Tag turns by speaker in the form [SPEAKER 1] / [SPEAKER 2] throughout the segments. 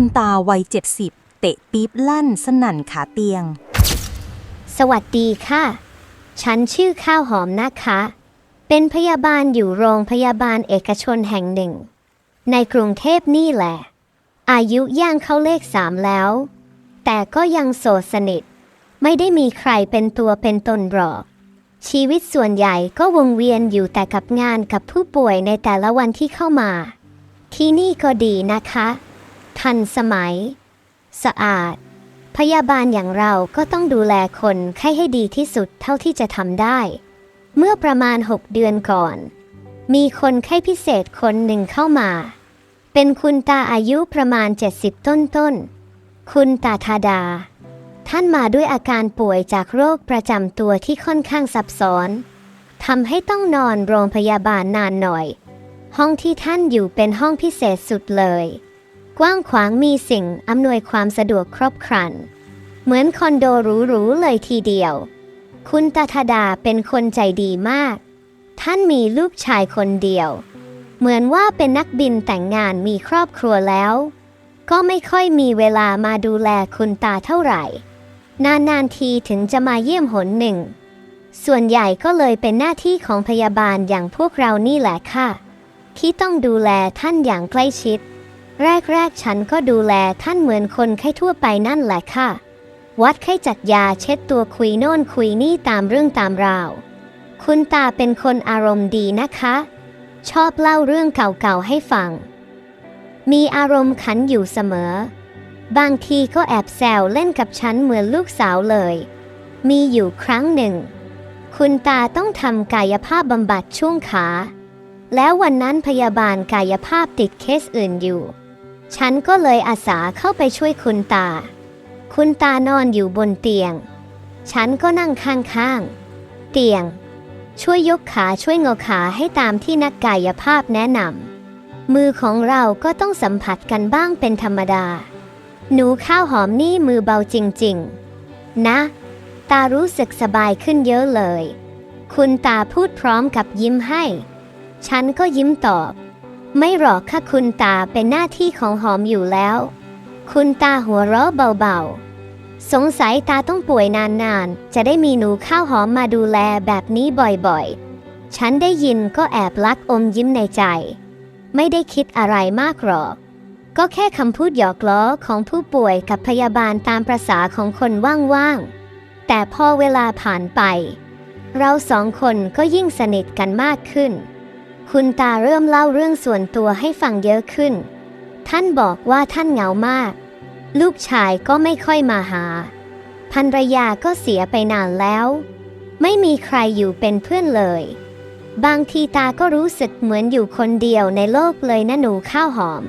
[SPEAKER 1] คุณตาวัยเจ็ดสิบเตะปี๊บลั่นสนั่นขาเตียง
[SPEAKER 2] สวัสดีค่ะ ฉันชื่อข้าวหอมนะคะ เป็นพยาบาลอยู่โรงพยาบาลเอกชนแห่งหนึ่ง ในกรุงเทพนี่แหละ อายุย่างเข้าเลขสามแล้ว แต่ก็ยังโสดสนิท ไม่ได้มีใครเป็นตัวเป็นตนหรอก ชีวิตส่วนใหญ่ก็วงเวียนอยู่แต่กับงานกับผู้ป่วยในแต่ละวันที่เข้ามา ที่นี่ก็ดีนะคะ ทันสมัย สะอาด พยาบาลอย่างเราก็ต้องดูแลคนไข้ให้ดีที่สุดเท่าที่จะทำได้ เมื่อประมาณ 6 เดือนก่อน มีคนไข้พิเศษคนหนึ่งเข้ามา เป็นคุณตาอายุประมาณ 70 ต้นต้นๆคุณตาธาดา ท่านมาด้วยอาการป่วยจากโรคประจำตัวที่ค่อนข้างซับซ้อนทำให้ต้องนอนโรงพยาบาลนานหน่อย ห้องที่ท่านอยู่เป็นห้องพิเศษสุดเลย กว้างขวางมีสิ่งอำนวยความสะดวกครบครัน เหมือนคอนโดหรูๆเลยทีเดียว คุณตาธดาเป็นคนใจดีมาก ท่านมีลูกชายคนเดียว เหมือนว่าเป็นนักบินแต่งงานมีครอบครัวแล้ว ก็ไม่ค่อยมีเวลามาดูแลคุณตาเท่าไหร่ นานๆทีถึงจะมาเยี่ยมหนหนึ่ง ส่วนใหญ่ก็เลยเป็นหน้าที่ของพยาบาลอย่างพวกเรานี่แหละค่ะ ที่ต้องดูแลท่านอย่างใกล้ชิด แรกๆ ฉันก็ดูแลท่านเหมือนคนไข้ทั่วไปนั่นแหละค่ะ วัดไข้จัดยาเช็ดตัวคุยโน่นคุยนี่ตามเรื่องตามราว คุณตาเป็นคนอารมณ์ดีนะคะ ชอบเล่าเรื่องเก่าๆให้ฟัง มีอารมณ์ขันอยู่เสมอ บางทีก็แอบแซวเล่นกับฉันเหมือนลูกสาวเลย มีอยู่ครั้งหนึ่ง คุณตาต้องทำกายภาพบำบัดช่วงขาแล้ววันนั้นพยาบาลกายภาพติดเคสอื่นอยู่ ฉันก็เลยอาสาเข้าไปช่วยคุณตา คุณตานอนอยู่บนเตียง ฉันก็นั่งข้างๆ เตียง ช่วยยกขาช่วยงอขาให้ตามที่นักกายภาพแนะนำ มือของเราก็ต้องสัมผัสกันบ้างเป็นธรรมดา หนูข้าวหอมนี่มือเบาจริงๆ นะ ตารู้สึกสบายขึ้นเยอะเลย คุณตาพูดพร้อมกับยิ้มให้ ฉันก็ยิ้มตอบ ไม่หรอกค่ะคุณตาเป็นหน้าที่ของหอมอยู่แล้ว คุณตาหัวเราะเบาๆ สงสัยตาต้องป่วยนานๆ จะได้มีหนูข้าวหอมมาดูแลแบบนี้บ่อยๆ ฉันได้ยินก็แอบลักอมยิ้มในใจ ไม่ได้คิดอะไรมากหรอก ก็แค่คำพูดหยอกล้อของผู้ป่วยกับพยาบาลตามประษาของคนว่างๆ แต่พอเวลาผ่านไป เราสองคนก็ยิ่งสนิทกันมากขึ้น คุณตาเริ่มเล่าเรื่องส่วนตัวให้ฟังเยอะขึ้น ท่านบอกว่าท่านเหงามาก ลูกชายก็ไม่ค่อยมาหา ภรรยาก็เสียไปนานแล้ว ไม่มีใครอยู่เป็นเพื่อนเลย บางทีตาก็รู้สึกเหมือนอยู่คนเดียวในโลกเลยนะหนูข้าวหอม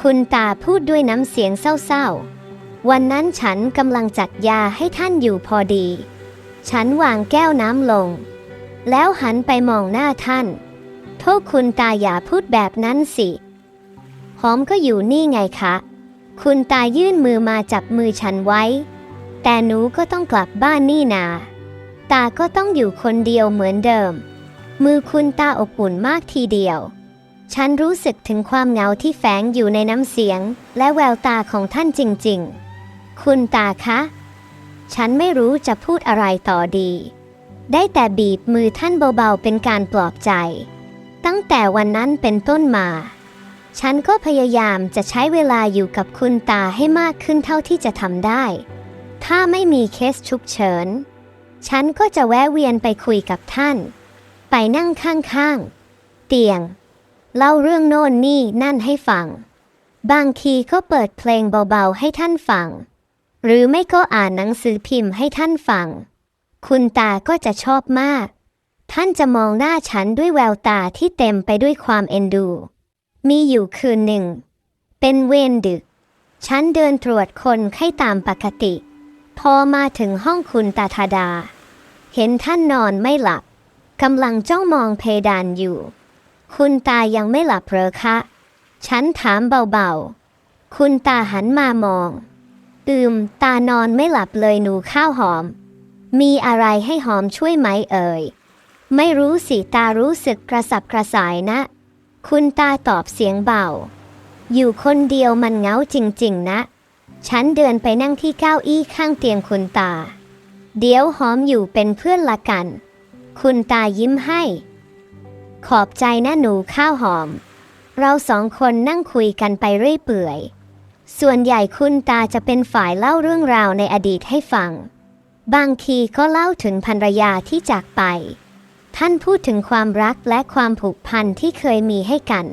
[SPEAKER 2] คุณตาพูดด้วยน้ำเสียงเศร้าๆ วันนั้นฉันกำลังจัดยาให้ท่านอยู่พอดี ฉันวางแก้วน้ำลง แล้วหันไปมองหน้าท่าน โทษคุณตาอย่าพูดแบบนั้นสิ หอมก็อยู่นี่ไงคะ คุณตายื่นมือมาจับมือฉันไว้ แต่หนูก็ต้องกลับบ้านนี่นา ตาก็ต้องอยู่คนเดียวเหมือนเดิม มือคุณตาอบอุ่นมากทีเดียว ฉันรู้สึกถึงความเหงาที่แฝงอยู่ในน้ำเสียง และแววตาของท่านจริงๆ คุณตาคะ ฉันไม่รู้จะพูดอะไรต่อดี ได้แต่บีบมือท่านเบาๆเป็นการปลอบใจ ตั้งแต่วันนั้นเป็นต้นมา ฉันก็พยายามจะใช้เวลาอยู่กับคุณตาให้มากขึ้นเท่าที่จะทำได้ ถ้าไม่มีเคสฉุกเฉิน ฉันก็จะแวะเวียนไปคุยกับท่าน ไปนั่งข้างๆ เตียง เล่าเรื่องโน่นนี่นั่นให้ฟัง บางทีก็เปิดเพลงเบาๆให้ท่านฟัง หรือไม่ก็อ่านหนังสือพิมพ์ให้ท่านฟัง คุณตาก็จะชอบมาก ท่านจะมองหน้าฉันด้วยแววตาที่เต็มไปด้วยความเอ็นดู มีอยู่คืนหนึ่ง เป็นเวรดึก ฉันเดินตรวจคนไข้ตามปกติ พอมาถึงห้องคุณตาธาดา เห็นท่านนอนไม่หลับกำลังจ้องมองเพดานอยู่ คุณตายังไม่หลับเหรอคะ ฉันถามเบาๆ คุณตาหันมามอง อืม ตานอนไม่หลับเลยหนูข้าวหอม มีอะไรให้หอมช่วยไหมเอ่ย ไม่รู้สิตารู้สึกกระสับกระส่ายนะ คุณตาตอบเสียงเบา อยู่คนเดียวมันเหงาจริง ๆ นะ ฉันเดินไปนั่งที่เก้าอี้ข้างเตียงคุณตา เดี๋ยวหอมอยู่เป็นเพื่อนละกัน คุณตายิ้มให้ ขอบใจนะหนูข้าวหอม เราสองคนนั่งคุยกันไปเรื่อยเปื่อย ส่วนใหญ่คุณตาจะเป็นฝ่ายเล่าเรื่องราวในอดีตให้ฟัง บางทีก็เล่าถึงภรรยาที่จากไป ท่านพูดถึงความรักและความผูกพันที่เคยมีให้กัน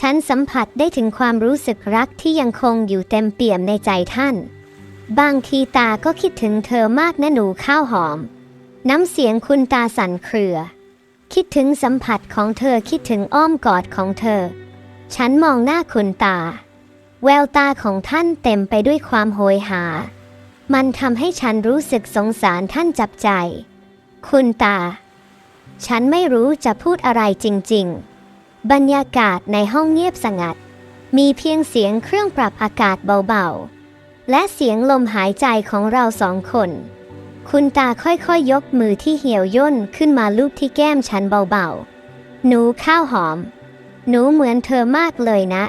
[SPEAKER 2] ฉันสัมผัสได้ถึงความรู้สึกรักที่ยังคงอยู่เต็มเปี่ยมในใจท่าน บางทีตาก็คิดถึงเธอมากนะหนูข้าวหอม น้ำเสียงคุณตาสั่นเครือ คิดถึงสัมผัสของเธอคิดถึงอ้อมกอดของเธอ ฉันมองหน้าคุณตา แววตาของท่านเต็มไปด้วยความโหยหา มันทำให้ฉันรู้สึกสงสารท่านจับใจ คุณตา ฉันไม่รู้จะพูดอะไรจริง ๆ บรรยากาศในห้องเงียบสงัด มีเพียงเสียงเครื่องปรับอากาศเบาๆ และเสียงลมหายใจของเราสองคน คุณตาค่อยๆยยกมือที่เหี่ยวย่นขึ้นมาลูบที่แก้มฉันเบาๆ หนูข้าวหอม หนูเหมือนเธอมากเลยนะ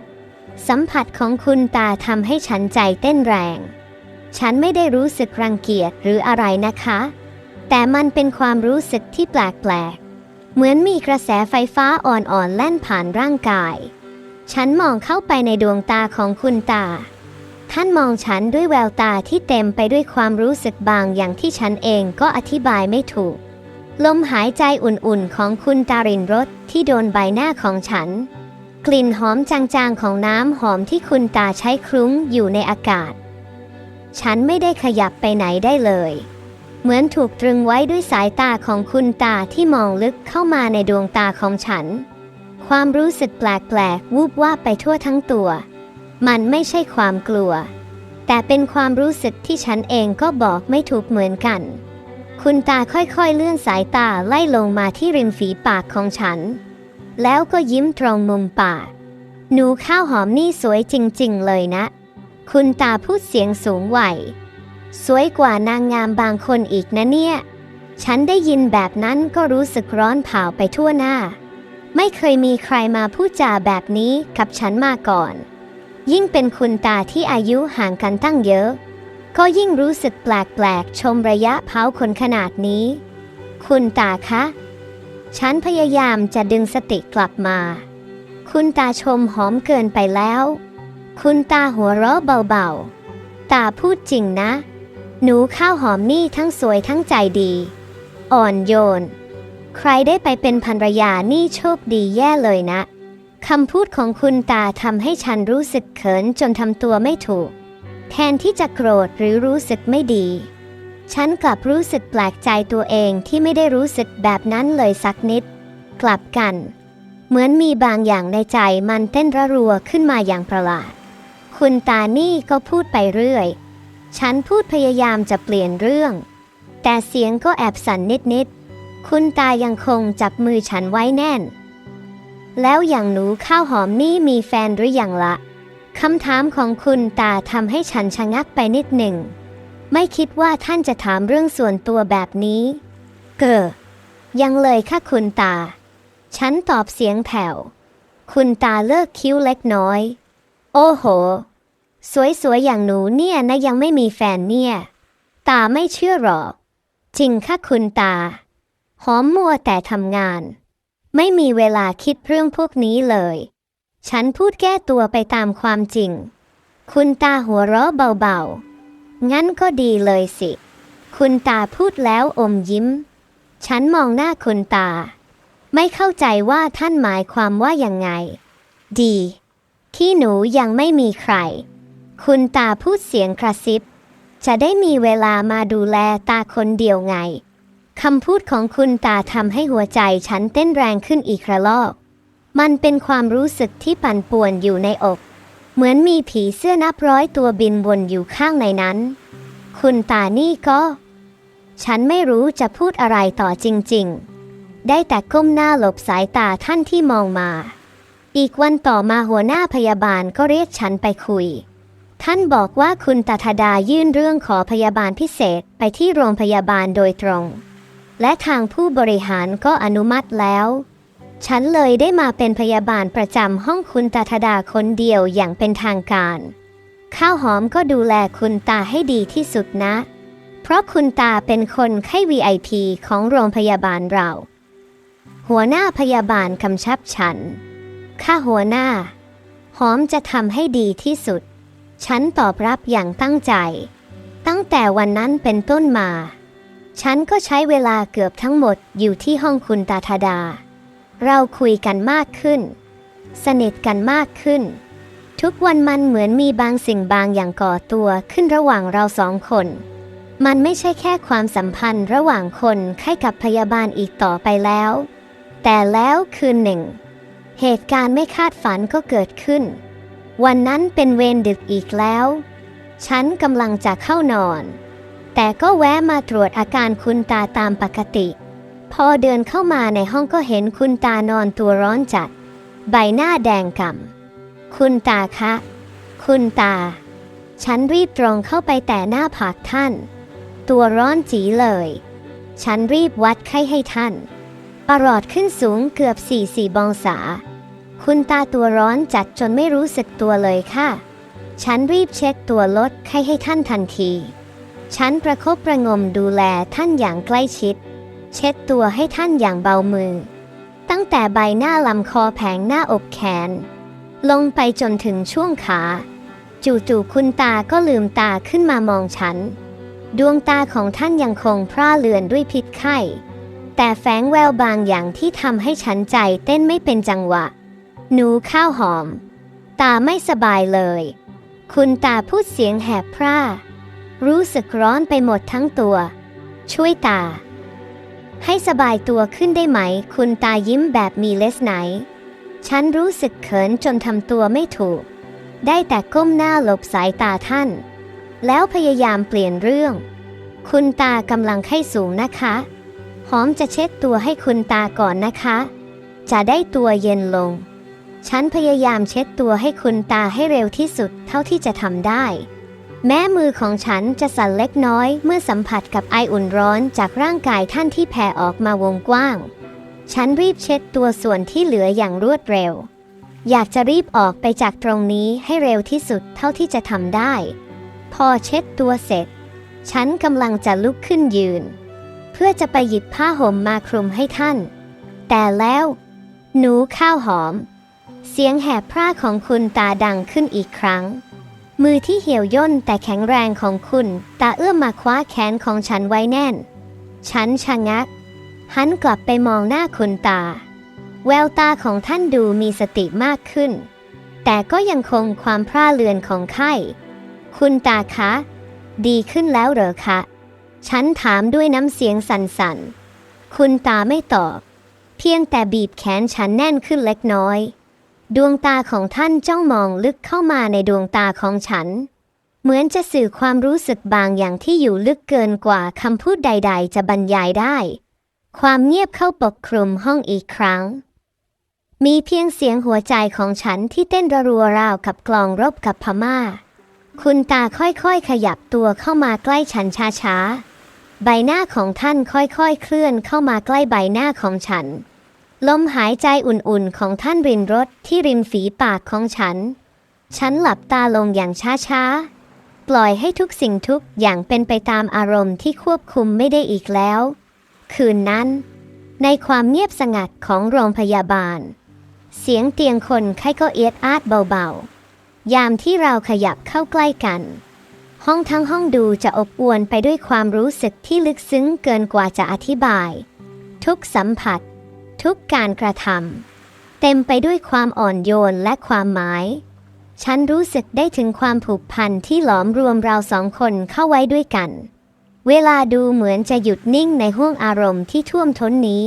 [SPEAKER 2] สัมผัสของคุณตาทำให้ฉันใจเต้นแรง ฉันไม่ได้รู้สึกรังเกียจหรืออะไรนะคะ แต่มันเป็นความรู้สึกที่แปลกๆ เหมือนมีกระแสไฟฟ้าอ่อนๆ แล่นผ่านร่างกาย ฉันมองเข้าไปในดวงตาของคุณตา ท่านมองฉันด้วยแววตาที่เต็มไปด้วยความรู้สึกบางอย่างที่ฉันเองก็อธิบายไม่ถูก ลมหายใจอุ่นๆ ของคุณตารินรสที่โดนใบหน้าของฉัน กลิ่นหอมจางๆ ของน้ำหอมที่คุณตาใช้คลุ้งอยู่ในอากาศ ฉันไม่ได้ขยับไปไหนได้เลย เหมือนถูกตรึงไว้ด้วยสายตาของคุณตาที่มองลึกเข้ามาในดวงตาของฉัน ความรู้สึกแปลกๆวูบว่าไปทั่วทั้งตัว มันไม่ใช่ความกลัว แต่เป็นความรู้สึกที่ฉันเองก็บอกไม่ถูกเหมือนกัน คุณตาค่อยๆเลื่อนสายตาไล่ลงมาที่ริมฝีปากของฉัน แล้วก็ยิ้มตรงมุมปากหนูข้าวหอมนี่สวยจริงๆเลยนะ คุณตาพูดเสียงสูงไหว สวยกว่านางงามบางคนอีกนะเนี่ย ฉันได้ยินแบบนั้นก็รู้สึกร้อนเผาไปทั่วหน้า ไม่เคยมีใครมาพูดจาแบบนี้กับฉันมาก่อน ยิ่งเป็นคุณตาที่อายุห่างกันตั้งเยอะ ก็ยิ่งรู้สึกแปลกๆชมระยะเผาคนขนาดนี้ คุณตาคะ ฉันพยายามจะดึงสติกลับมา คุณตาชมหอมเกินไปแล้ว คุณตาหัวเราะเบาๆ ตาพูดจริงนะ หนูข้าวหอมนี่ทั้งสวยทั้งใจดี อ่อนโยน ใครได้ไปเป็นภรรยานี่โชคดีแย่เลยนะคำพูดของคุณตาทำให้ฉันรู้สึกเขินจนทำตัวไม่ถูก แทนที่จะโกรธหรือรู้สึกไม่ดี ฉันกลับรู้สึกแปลกใจตัวเองที่ไม่ได้รู้สึกแบบนั้นเลยสักนิด กลับกัน เหมือนมีบางอย่างในใจมันเต้นระรัวขึ้นมาอย่างประหลาด คุณตานี่ก็พูดไปเรื่อย ฉันพูดพยายามจะเปลี่ยนเรื่อง แต่เสียงก็แอบสั่นนิดๆ คุณตายังคงจับมือฉันไว้แน่น แล้วอย่างหนูข้าวหอมนี่มีแฟนหรือยังละคำถามของคุณตาทำให้ฉันชะงักไปนิดหนึ่ง ไม่คิดว่าท่านจะถามเรื่องส่วนตัวแบบนี้ เกิดยังเลยค่ะคุณตา ฉันตอบเสียงแผ่ว คุณตาเลิกคิ้วเล็กน้อย โอ้โห สวยๆอย่างหนูเนี่ยนะยังไม่มีแฟนเนี่ย ตาไม่เชื่อหรอก จริงค่ะคุณตา หอมมัวแต่ทำงาน ไม่มีเวลาคิดเรื่องพวกนี้เลย ฉันพูดแก้ตัวไปตามความจริง คุณตาหัวเราะเบาๆ งั้นก็ดีเลยสิ คุณตาพูดแล้วอมยิ้ม ฉันมองหน้าคุณตา ไม่เข้าใจว่าท่านหมายความว่ายังไง ดี ที่หนูยังไม่มีใคร คุณตาพูดเสียงกระซิบ จะได้มีเวลามาดูแลตาคนเดียวไงคำพูดของคุณตาทำให้หัวใจฉันเต้นแรงขึ้นอีกระลอก มันเป็นความรู้สึกที่ปั่นป่วนอยู่ในอก เหมือนมีผีเสื้อนับร้อยตัวบินวนอยู่ข้างในนั้น คุณตานี่ก็ ฉันไม่รู้จะพูดอะไรต่อจริง ๆ ได้แต่ก้มหน้าหลบสายตาท่านที่มองมา อีกวันต่อมาหัวหน้าพยาบาลก็เรียกฉันไปคุย ท่านบอกว่าคุณตาธดายื่นเรื่องขอพยาบาลพิเศษไปที่โรงพยาบาลโดยตรง และทางผู้บริหารก็อนุมัติแล้ว ฉันเลยได้มาเป็นพยาบาลประจำห้องคุณตาธดาคนเดียวอย่างเป็นทางการ ข้าวหอมก็ดูแลคุณตาให้ดีที่สุดนะ เพราะคุณตาเป็นคนไข้ VIP ของโรงพยาบาลเรา หัวหน้าพยาบาลคำชับฉัน ข้าหัวหน้า หอมจะทำให้ดีที่สุด ฉันตอบรับอย่างตั้งใจ ตั้งแต่วันนั้นเป็นต้นมา ฉันก็ใช้เวลาเกือบทั้งหมดอยู่ที่ห้องคุณตาธดา เราคุยกันมากขึ้น สนิทกันมากขึ้น ทุกวันมันเหมือนมีบางสิ่งบางอย่างก่อตัวขึ้นระหว่างเราสองคน มันไม่ใช่แค่ความสัมพันธ์ระหว่างคนไข้กับพยาบาลอีกต่อไปแล้ว แต่แล้วคืนหนึ่ง เหตุการณ์ไม่คาดฝันก็เกิดขึ้น วันนั้นเป็นเวรดึกอีกแล้ว ฉันกำลังจะเข้านอน แต่ก็แวะมาตรวจอาการคุณตาตามปกติ พอเดินเข้ามาในห้องก็เห็นคุณตานอนตัวร้อนจัด ใบหน้าแดงกำ่ำคุณตาคะ คุณตา ฉันรีบตรงเข้าไปแต่หน้าผากท่าน ตัวร้อนจีเลย ฉันรีบวัดไข้ให้ท่าน ประหลอดขึ้นสูงเกือบสี่สี่บองศา คุณตาตัวร้อนจัดจนไม่รู้สึกตัวเลยค่ะ ฉันรีบเช็คตัวลดไข้ให้ท่านทันที ฉันประคบประงมดูแลท่านอย่างใกล้ชิด เช็ดตัวให้ท่านอย่างเบามือ ตั้งแต่ใบหน้าลำคอแผงหน้าอกแขน ลงไปจนถึงช่วงขา จู่ๆคุณตาก็ลืมตาขึ้นมามองฉัน ดวงตาของท่านยังคงพร่าเลือนด้วยพิษไข้ แต่แฝงแววบางอย่างที่ทำให้ฉันใจเต้นไม่เป็นจังหวะ หนูข้าวหอม ตาไม่สบายเลย คุณตาพูดเสียงแหบพร่า รู้สึกร้อนไปหมดทั้งตัว ช่วยตา ให้สบายตัวขึ้นได้ไหม คุณตายิ้มแบบมีเลสไหน ฉันรู้สึกเขินจนทำตัวไม่ถูก ได้แต่ก้มหน้าหลบสายตาท่าน แล้วพยายามเปลี่ยนเรื่อง คุณตากำลังไข้สูงนะคะ หอมจะเช็ดตัวให้คุณตาก่อนนะคะ จะได้ตัวเย็นลง ฉันพยายามเช็ดตัวให้คุณตาให้เร็วที่สุดเท่าที่จะทำได้ แม้มือของฉันจะสั่นเล็กน้อยเมื่อสัมผัสกับไออุ่นร้อนจากร่างกายท่านที่แผ่ออกมาวงกว้าง ฉันรีบเช็ดตัวส่วนที่เหลืออย่างรวดเร็ว อยากจะรีบออกไปจากตรงนี้ให้เร็วที่สุดเท่าที่จะทำได้ พอเช็ดตัวเสร็จ ฉันกำลังจะลุกขึ้นยืน เพื่อจะไปหยิบผ้าห่มมาคลุมให้ท่าน แต่แล้ว หนูข้าวหอม เสียงแหบพร่าของคุณตาดังขึ้นอีกครั้ง มือที่เหี่ยวย่นแต่แข็งแรงของคุณ ตาเอื้อมมาคว้าแขนของฉันไว้แน่น ฉันชะงัก หันกลับไปมองหน้าคุณตา แววตาของท่านดูมีสติมากขึ้น แต่ก็ยังคงความพร่าเลือนของไข้ คุณตาคะ ดีขึ้นแล้วเหรอคะ ฉันถามด้วยน้ำเสียงสั่นๆ คุณตาไม่ตอบ เพียงแต่บีบแขนฉันแน่นขึ้นเล็กน้อย ดวงตาของท่านจ้องมองลึกเข้ามาในดวงตาของฉัน เหมือนจะสื่อความรู้สึกบางอย่างที่อยู่ลึกเกินกว่าคำพูดใด ๆ จะบรรยายได้ ความเงียบเข้าปกคลุมห้องอีกครั้ง มีเพียงเสียงหัวใจของฉันที่เต้นระรัวราวกับกลองรบกับพม่า คุณตาค่อยๆ ขยับตัวเข้ามาใกล้ฉันช้าๆ ใบหน้าของท่านค่อยๆ เคลื่อนเข้ามาใกล้ใบหน้าของฉัน ลมหายใจอุ่นๆของท่านรินรถที่ริมฝีปากของฉัน ฉันหลับตาลงอย่างช้าๆ ปล่อยให้ทุกสิ่งทุกอย่างเป็นไปตามอารมณ์ที่ควบคุมไม่ได้อีกแล้ว คืนนั้น ในความเงียบสงัดของโรงพยาบาล เสียงเตียงคนไข้ก็เอียดอาดเบาๆ ยามที่เราขยับเข้าใกล้กัน ห้องทั้งห้องดูจะอบอวลไปด้วยความรู้สึกที่ลึกซึ้งเกินกว่าจะอธิบาย ทุกสัมผัส ทุกการกระทำเต็มไปด้วยความอ่อนโยนและความหมาย ฉันรู้สึกได้ถึงความผูกพันที่หลอมรวมเราสองคนเข้าไว้ด้วยกัน เวลาดูเหมือนจะหยุดนิ่งในห้วงอารมณ์ที่ท่วมท้นนี้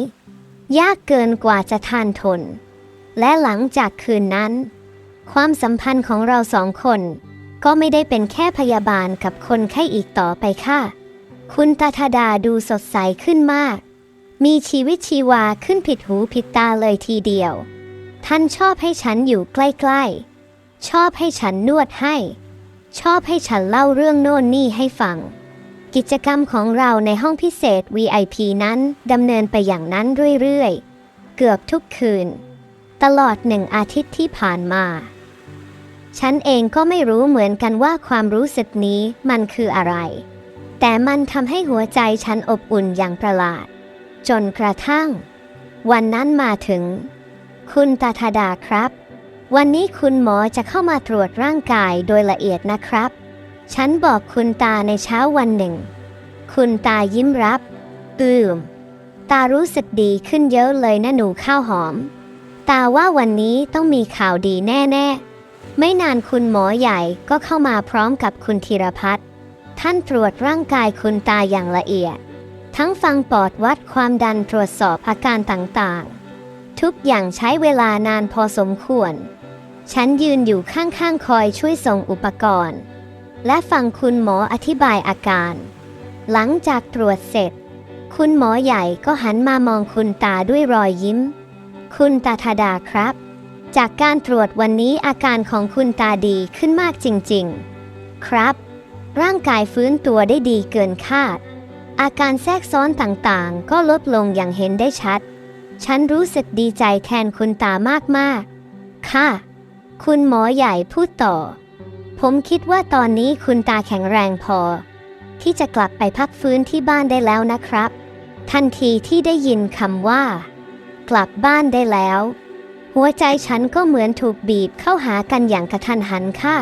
[SPEAKER 2] ยากเกินกว่าจะทานทน และหลังจากคืนนั้น ความสัมพันธ์ของเราสองคน ก็ไม่ได้เป็นแค่พยาบาลกับคนไข้อีกต่อไปค่ะ คุณตาธดาดูสดใสขึ้นมาก มีชีวิตชีวาขึ้นผิดหูผิดตาเลยทีเดียว ท่านชอบให้ฉันอยู่ใกล้ๆ ชอบให้ฉันนวดให้ ชอบให้ฉันเล่าเรื่องโน่นนี่ให้ฟัง กิจกรรมของเราในห้องพิเศษ VIP นั้นดำเนินไปอย่างนั้นเรื่อยๆ เกือบทุกคืน ตลอดหนึ่งอาทิตย์ที่ผ่านมา ฉันเองก็ไม่รู้เหมือนกันว่าความรู้สึกนี้มันคืออะไร แต่มันทำให้หัวใจฉันอบอุ่นอย่างประหลาด จนกระทั่ง วันนั้นมาถึง คุณตาธาดาครับ วันนี้คุณหมอจะเข้ามาตรวจร่างกายโดยละเอียดนะครับ ฉันบอกคุณตาในเช้าวันหนึ่ง คุณตายิ้มรับ อืมตารู้สึกดีขึ้นเยอะเลยนะหนูข้าวหอม ตาว่าวันนี้ต้องมีข่าวดีแน่ ๆ ไม่นานคุณหมอใหญ่ก็เข้ามาพร้อมกับคุณธีรพัฒน์ท่านตรวจร่างกายคุณตาอย่างละเอียด ทั้งฟังปอดวัดความดันตรวจสอบอาการต่างๆ ทุกอย่างใช้เวลานานพอสมควร ฉันยืนอยู่ข้างๆ คอยช่วยส่งอุปกรณ์ และฟังคุณหมออธิบายอาการ หลังจากตรวจเสร็จ คุณหมอใหญ่ก็หันมามองคุณตาด้วยรอยยิ้ม คุณตาธาดาครับ จากการตรวจวันนี้อาการของคุณตาดีขึ้นมากจริงๆ ครับ ร่างกายฟื้นตัวได้ดีเกินคาด อาการแทรกซ้อนต่างๆ ก็ลดลงอย่างเห็นได้ชัด ฉันรู้สึกดีใจแทนคุณตามากๆ ค่ะ คุณหมอใหญ่พูดต่อ ผมคิดว่าตอนนี้คุณตาแข็งแรงพอ ที่จะกลับไปพักฟื้นที่บ้านได้แล้วนะครับ ทันทีที่ได้ยินคำว่า กลับบ้านได้แล้ว หัวใจฉันก็เหมือนถูกบีบเข้าหากันอย่างกระทันหันค่ะ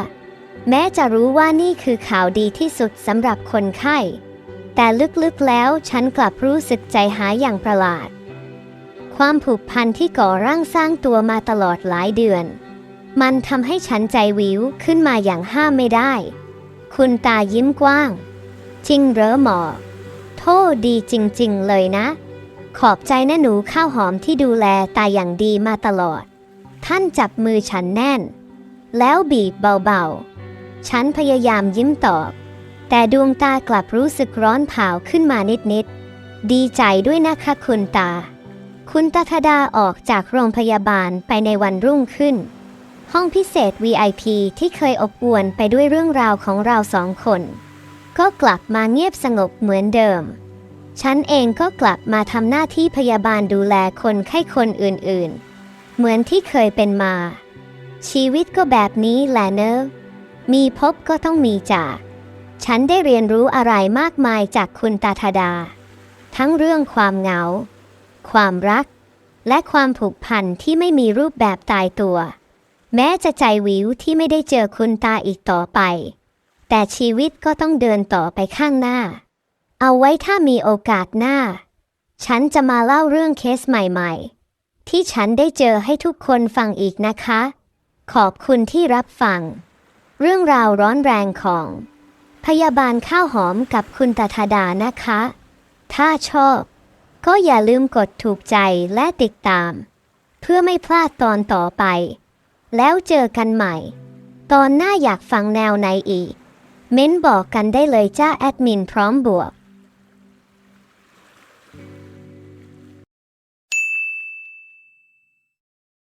[SPEAKER 2] แม้จะรู้ว่านี่คือข่าวดีที่สุดสำหรับคนไข้ แต่ลึกๆแล้วฉันกลับรู้สึกใจหายอย่างประหลาด ความผูกพันที่ก่อร่างสร้างตัวมาตลอดหลายเดือน มันทำให้ฉันใจวิวขึ้นมาอย่างห้ามไม่ได้ คุณตายิ้มกว้าง จริงเหรอหมอ โทษดีจริง ๆ เลยนะ ขอบใจนะหนูข้าวหอมที่ดูแลตาอย่างดีมาตลอด ท่านจับมือฉันแน่น แล้วบีบเบาๆ ฉันพยายามยิ้มตอบ แต่ดวงตากลับรู้สึกร้อนเผาขึ้นมานิดๆ ดีใจด้วยนะคะคุณตา คุณตาธดาออกจากโรงพยาบาลไปในวันรุ่งขึ้น ห้องพิเศษ VIP ที่เคยอบอวลไปด้วยเรื่องราวของเราสองคน ก็กลับมาเงียบสงบเหมือนเดิม ฉันเองก็กลับมาทำหน้าที่พยาบาลดูแลคนไข้คนอื่นๆ เหมือนที่เคยเป็นมา ชีวิตก็แบบนี้แหละเนอะมีพบก็ต้องมีจาก ฉันได้เรียนรู้อะไรมากมายจากคุณตาธดา ทั้งเรื่องความเหงา ความรัก และความผูกพันที่ไม่มีรูปแบบตายตัว แม้จะใจวิวที่ไม่ได้เจอคุณตาอีกต่อไป แต่ชีวิตก็ต้องเดินต่อไปข้างหน้า เอาไว้ถ้ามีโอกาสหน้า ฉันจะมาเล่าเรื่องเคสใหม่ๆ ที่ฉันได้เจอให้ทุกคนฟังอีกนะคะ ขอบคุณที่รับฟัง เรื่องราวร้อนแรงของ พยาบาลข้าวหอมกับคุณตาธาดานะคะ ถ้าชอบ ก็อย่าลืมกดถูกใจและติดตาม เพื่อไม่พลาดตอนต่อไป แล้วเจอกันใหม่ ตอนหน้าอยากฟังแนวไหนอีก เม้นบอกกันได้เลยจ้าแอดมินพร้อมบวก